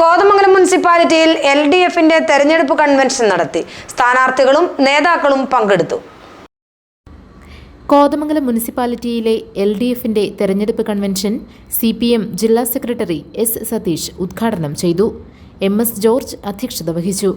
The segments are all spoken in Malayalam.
കോതമംഗലം മുനിസിപ്പാലിറ്റിയിൽ എൽ ഡി എഫിന്റെ തെരഞ്ഞെടുപ്പ് കൺവെൻഷൻ നടത്തി. സ്ഥാനാർത്ഥികളും നേതാക്കളും പങ്കെടുത്തു. കോതമംഗലം മുനിസിപ്പാലിറ്റിയിലെ എൽ ഡി എഫിന്റെ തെരഞ്ഞെടുപ്പ് കൺവെൻഷൻ സി പി എം ജില്ലാ സെക്രട്ടറി എസ് സതീഷ് ഉദ്ഘാടനം ചെയ്തു. എം എസ് ജോർജ് അധ്യക്ഷത വഹിച്ചു.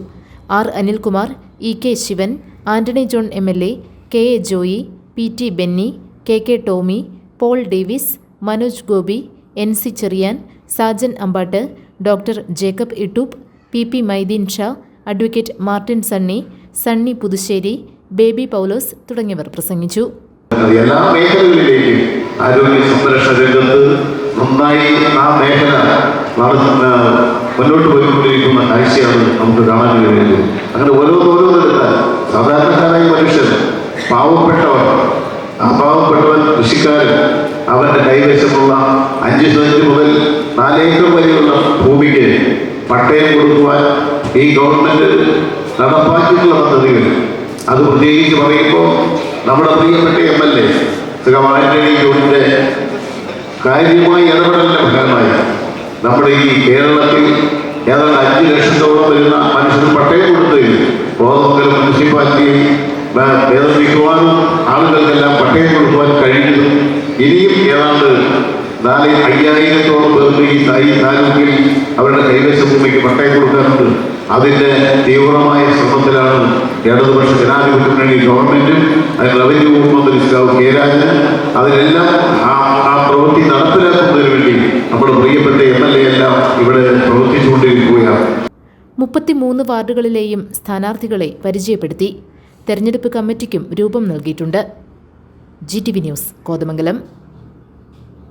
R Anilkumar E K Sivan Antony John M L A K A Joy P T Benny K K Tomy Paul Davis Manoj Gopi N C Cherian Sajan Ambatt doctor Jacob Ittoop P P Maideen Shah advocate Martin Sunny Sunny Puthussery Baby Paulose തുടങ്ങിയവർ പ്രസംഗിച്ചു. എല്ലാ മേഖലകളിലേക്കും ആരോഗ്യ സംരക്ഷണ രംഗത്ത് നന്നായി ആ മേഖല മുന്നോട്ട് പോയിക്കൊണ്ടിരിക്കുന്ന കാഴ്ചയാണ് നമുക്ക് കാണാൻ കഴിയുന്നത്. അങ്ങനെ ഓരോന്നോരോന്നെടുത്താൽ സാധാരണക്കാരായ മനുഷ്യർ പാവപ്പെട്ടവർ ആ പാവപ്പെട്ടവൻ കൃഷിക്കാരൻ അവന്റെ കൈവശമുള്ള അഞ്ച് സെന്റ് മുതൽ നാലേക്കർ വരെയുള്ള ഭൂമിക്ക് പട്ടയം കൊടുക്കുവാൻ ഈ ഗവൺമെന്റ് നടപ്പാക്കിയിട്ടുള്ള പദ്ധതികൾ. അത് പ്രത്യേകിച്ച് പറയുമ്പോൾ നമ്മുടെ പ്രിയപ്പെട്ട എം എൽ എ ആന്റണി ജോണിന്റെ കാര്യമായി ഫലമായി നമ്മുടെ ഈ കേരളത്തിൽ ഏതാണ്ട് അഞ്ച് ലക്ഷത്തോളം വരുന്ന മനുഷ്യർ പട്ടയം കൊടുത്തതിൽ കോതമംഗലം മുനിസിപ്പാലിറ്റിയിൽ ഏതാണ്ട് മിക്കവാറും ആളുകൾക്കെല്ലാം പട്ടയം കൊടുക്കുവാൻ കഴിഞ്ഞതും ഇനിയും ഏതാണ്ട് നാല് അയ്യായിരത്തോളം പേർക്ക് ഈ ഈ താലൂക്കിൽ അവരുടെ കൈവശ ഭൂമിക്ക് പട്ടയം കൊടുക്കാറുണ്ട്. അതിന്റെ തീവ്രമായ ശ്രമത്തിലാണ് ഇടതുപക്ഷ ജനാധിപത്യ മുന്നണി ഗവൺമെന്റും അതിന് റവന്യൂ മന്ത്രി സ്റ്റാവ് കെ രാജൻ അതിനെല്ലാം ആ പ്രവൃത്തി നടപ്പിലാക്കുന്നതിന് വേണ്ടി നമ്മുടെ പ്രിയപ്പെട്ട എം എൽ എ എല്ലാം ഇവിടെ പ്രവർത്തിച്ചുകൊണ്ടിരിക്കുകയാണ്. മുപ്പത്തിമൂന്ന് വാർഡുകളിലെയും സ്ഥാനാർത്ഥികളെ പരിചയപ്പെടുത്തി തെരഞ്ഞെടുപ്പ് കമ്മിറ്റിക്കും രൂപം നൽകിയിട്ടുണ്ട്. G T V news Kothamangalam.